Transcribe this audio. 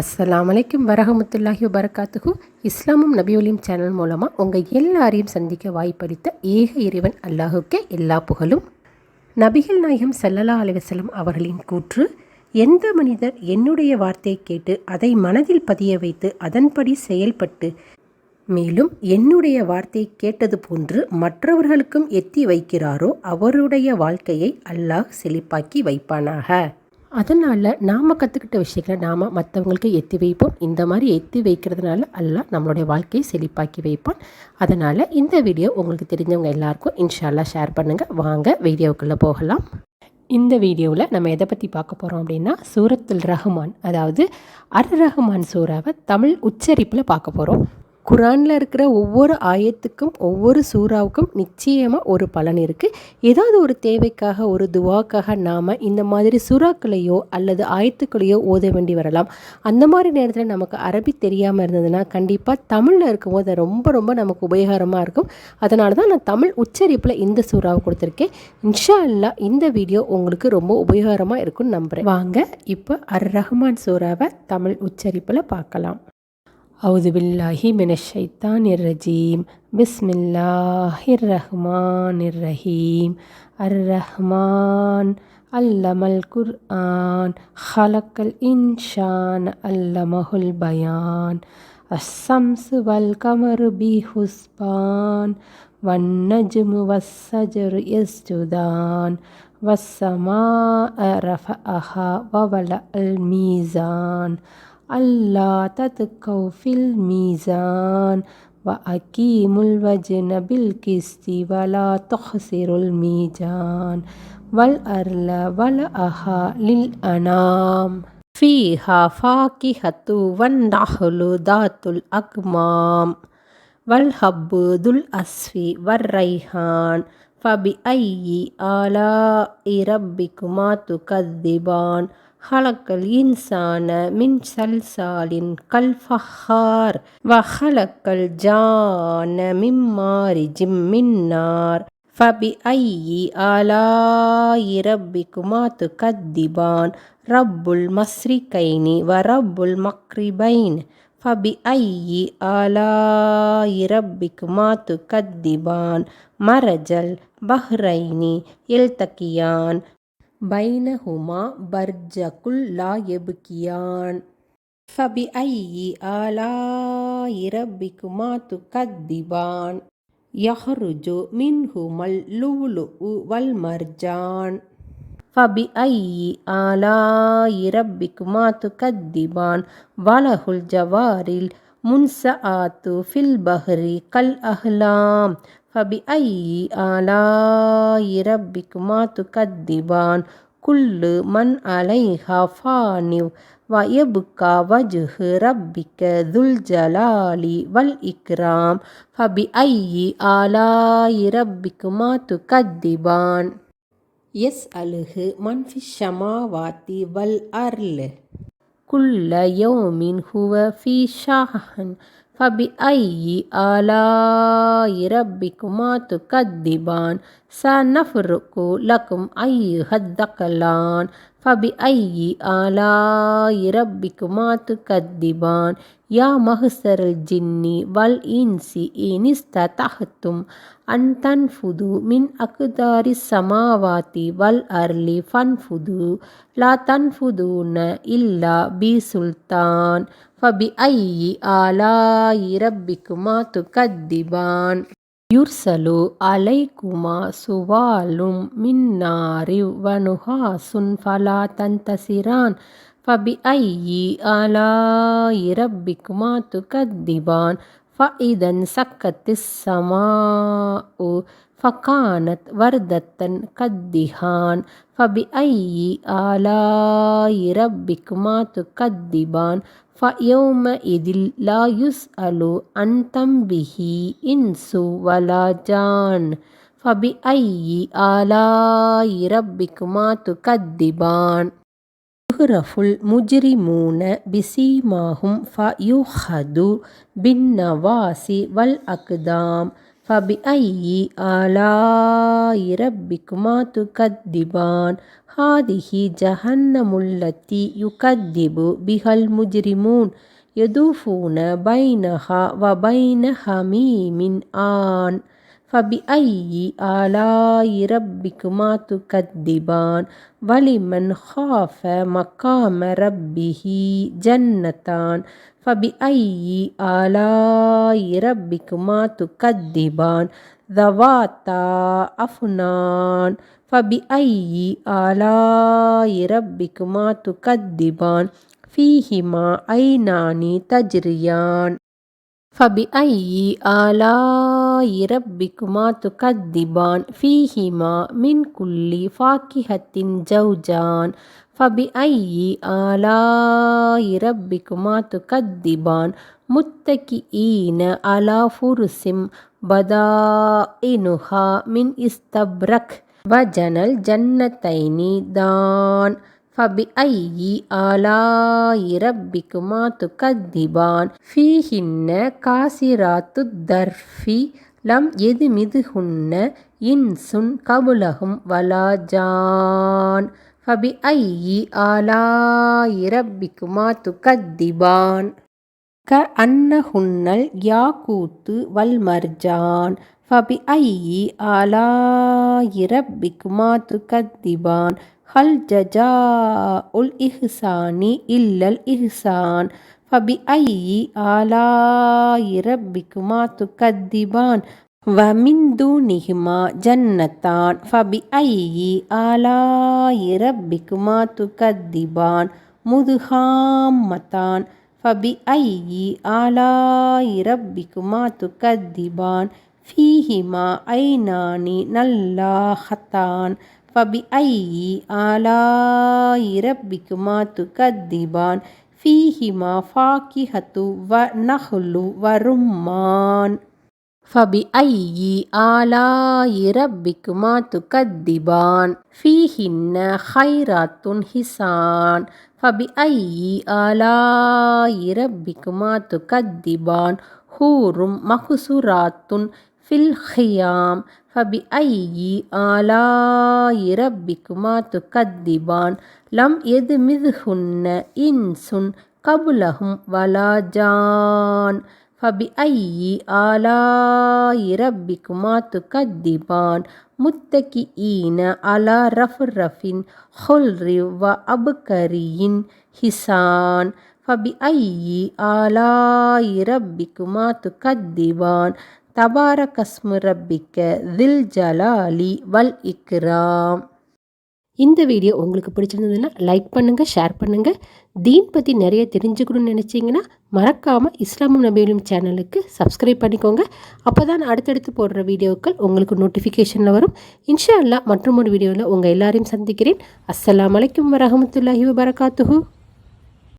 அஸ்லாம் வலைக்கும் வரஹமத்துல்லாஹி வரகாத்துகு இஸ்லாமும் நபியுலியும் சேனல் மூலமாக உங்கள் எல்லாரையும் சந்திக்க வாய்ப்பளித்த ஏக இறைவன் அல்லாஹுக்கே எல்லா புகழும். நபிகள் நாயகம் சல்லல்லா அலிவசலம் அவர்களின் கூற்று எந்த மனிதர் என்னுடைய வார்த்தையை கேட்டு அதை மனதில் பதிய வைத்து அதன்படி செயல்பட்டு மேலும் என்னுடைய வார்த்தையை கேட்டது போன்று மற்றவர்களுக்கும் எத்தி வைக்கிறாரோ அவருடைய வாழ்க்கையை அல்லாஹ் செழிப்பாக்கி வைப்பானாக. அதனால் நாம் கற்றுக்கிட்ட விஷயங்களை நாம் மற்றவங்களுக்கு எத்தி வைப்போம். இந்த மாதிரி எத்தி வைக்கிறதுனால எல்லாம் நம்மளுடைய வாழ்க்கையை செழிப்பாக்கி வைப்பான். அதனால் இந்த வீடியோ உங்களுக்கு தெரிஞ்சவங்க எல்லாருக்கும் இன்ஷால்லா ஷேர் பண்ணுங்கள் வாங்க வீடியோவுக்குள்ளே போகலாம். இந்த வீடியோவில் நம்ம எதை பற்றி பார்க்க போகிறோம் அப்படின்னா சூரத்துல் ரஹ்மான் அதாவது அர் ரஹ்மான் சூறாவை தமிழ் உச்சரிப்பில் பார்க்க போகிறோம் குரானில் இருக்கிற ஒவ்வொரு ஆயத்துக்கும் ஒவ்வொரு சூறாவுக்கும் நிச்சயமாக ஒரு பலன் இருக்குது ஏதாவது ஒரு தேவைக்காக ஒரு துவாக்காக நாம் இந்த மாதிரி சூறாக்களையோ அல்லது ஆயத்துக்களையோ ஓத வேண்டி வரலாம். அந்த மாதிரி நேரத்தில் நமக்கு அரபி தெரியாமல் இருந்ததுன்னா கண்டிப்பாக தமிழில் இருக்கும்போது ரொம்ப ரொம்ப நமக்கு உபயோகரமாக இருக்கும். அதனால தான் நான் தமிழ் உச்சரிப்பில் இந்த சூறாவை கொடுத்துருக்கேன். இன்ஷா அல்லா இந்த வீடியோ உங்களுக்கு ரொம்ப உபயோகரமாக இருக்கும்னு நம்புகிறேன் வாங்க இப்போ அர் ரஹ்மான் சூறாவை தமிழ் உச்சரிப்பில் பார்க்கலாம். أعوذ بالله من الشيطان الرجيم. بسم الله الرحمن الرحيم. الرحمن علم القرآن خلق الإنسان علمه البيان. الشمس والقمر بحسبان والنجم والشجر يسجدان. والسماء رفعها ووضع الميزان. ألا تتقوا في الميزان وأقيموا الوزن بالقسط ولا تخسروا الميزان والأرض ولأها للأنام فيها فاكهة والنخل ذات الأكمام والحب ذو الأسف والريحان فبأي آلاء ربكما تكذبان خلق الإنسان من صلصال كالفخار وخلق الجان من مارج من نار فبأي آلاء ربكما تكذبان رب المشرقين ورب المغربين فبأي آلاء ربكما تكذبان مرج البحرين يلتقيان பைனஹுமா பர்ஜகுல் லா எபுக்கியான் ஃபபி ஐயி ஆலாயி ரப்பிக்குமா துகத்திபான் யஹ்ருஜு மின்ஹுமல் லூலு வல் மர்ஜான் ஃபபி ஐயி ஆலாயி ரப்பிக்குமா துகத்திபான் வலஹுல் ஜவாரில் முன்சஆத்து ஃபில் பஹ்ரி கல் அஹ்லாம். ஃபபி ஐ ஆலாயி ரப்பிக்குமா துக்கத்திபான் குல்லு மன் அலைஹா ஃபானிவ் வயபுக்கா வஜுஹு ரப்பிக்க துல் ஜலாலி வல் இக்ராம் ஃபபி ஐயி ஆலாயி ரப்பிக்குமா துக்கத்திபான் எஸ் அலுகு மன்ஃபி ஷமாவாத்தி வல் அர்லு குல்ல யோமின் ஹுவ ஃபி ஷாஹன் فبأي آلاء ربكما تكذبان سنفرق لكم أيها الثقلان ஃபபி ஐயி ஆலாயி ரப்பிக்குமா துக்கத்திபான் யா மஹ்சரல் ஜின்னி வல் இன்சி இனிஸ்தஹத்தும் அன் தன்ஃபுது மின் அக்தாரி சமாவாத்தி வல் அர்லி ஃபன்ஃபுது லா தன்ஃபுதூன இல்லா பி சுல்தான் ஃபபி ஐயி ஆலாயி ரப்பிக்குமா துக்கத்திபான் யுர்சலு அலைகுமா சுவாலும் மின்னாரி வனுகாசுன் ஃபலா தந்தசிரான் ஃபபிஐயி ஆலாயி ரப்பிக்குமா துகத்திபான் ஃபஇதன் சக்கத்திஸ் சமாஉ ஃபகானத் வர்தத்தன் கத்திஹான் ஃபபி ஐயி ஆலாயி ரப்பிக்குமா து கத்திபான் ஃபயோம இதில் லா யுஸ் அலு அன்தம்பிஹி இன்சு வலாஜான் ஃபபி ஐயி ஆலாயி ரப்பிக்குமா து கத்திபான் யுஹ்ரஃபுல் முஜ்ரிமூன பிசீமாகும் ஃபயுஹது பின்னவாசி வல் அக்தாம் فبأي آلاء ربكما تكذبان؟ هذه جهنم التي يكذب بها المجرمون يدوفون بينها وبين حميم آن. فبأي آلاء ربكما تكذبان؟ ولمن خاف مقام ربه جنتان؟ فبأي آلاء ربكما تكذبان؟ ذواتا أفنان؟ فبأي آلاء ربكما تكذبان؟ فيهما عينان تجريان؟ فبأي آلاء ربكما تكذبان فيهما من كل فاكهة زوجان فبأي آلاء ربكما تكذبان متكئين على فرس بدائنها من استبرك وجنى الجنتين دان فبأي آلاء ربكما تكذبان فيهن كاسرات الدرف லம் எது மிதுகுன்ன இன்சுன் கபுலகும் வலாஜான். ஃபபி ஐயி ஆலாயி ரப்பிக்குமா துகத்திபான் க அன்னஹுன்னல் கூத்து வல்மர்ஜான். ஃபபி ஐயி ஆலாயி ரப்பிக்குமா துகத்திபான் ஹல் ஜஜா உல் இஹ்சானி இல்லல் இஹ்சான். ஃபபி ஐஇ ஆலாயிரப்பிக்குமா துக்கத்திபான் வமின் தூனிஹிமா ஜன்னத்தான் ஃபபி ஐஇ ஆலாயிரப்பிக்குமா துக்கத்திபான் முதுஹாம்மத்தான் ஃபபி ஐஇ ஆலாயிரப்பிக்குமா துக்கத்திபான் ஃபீஹிமா ஐநானி நல்லாஹத்தான் ஃபபி ஐஇ ஆலாயிரப்பிக்குமா துக்கத்திபான் ஃபீஹிமா ஃபாக்கிஹத்து வ நஹ்லு வரும்மான் ஃபபி ஐயி ஆலாயி ரப்பிக்குமா துகத்திபான் ஃபீஹின்ன ஹைராத்துன் ஹிசான் ஃபபி ஐயி ஆலாயி ரப்பிக்குமா துகத்திபான் ஹூரும் மகுசுராத்துன் ஃபில் ஹியாம். ஃபபி ஐயி ஆலாயி ரப்பிக்குமா து கத்திபான் லம் எது மிதுஹுன்ன இன்சுன் கபுலஹும் வலாஜான். ஃபபி ஐயி ஆலாயி ரப்பிக்குமா து கத்திபான் முத்தகி ஈன அலா ரஃப் ரஃபின் ஹொல்ரி வ அபுகரியின் ஹிசான். ஃபபி ஐயி ஆலாயி ரப்பிக்குமா து கத்திபான் கஸ்மு ரப்பிக்க தில் ஜலாலி வல் இக்ராம் இந்த வீடியோ உங்களுக்கு பிடிச்சிருந்ததுன்னா லைக் பண்ணுங்கள் ஷேர் பண்ணுங்கள் தீன் பற்றி நிறைய தெரிஞ்சுக்கணும்னு நினச்சிங்கன்னா மறக்காமல் இஸ்லாமும் நபீலும் சேனலுக்கு சப்ஸ்கிரைப் பண்ணிக்கோங்க. அப்போ தான் அடுத்தடுத்து போடுற வீடியோக்கள் உங்களுக்கு நோட்டிஃபிகேஷனில் வரும். இன்ஷா அல்லா மற்றும் ஒரு வீடியோவில் உங்கள் எல்லாரையும் சந்திக்கிறேன். அஸ்லாம் வலைக்கம் வரமத்துல்லாஹி வபரகாத்துஹூ.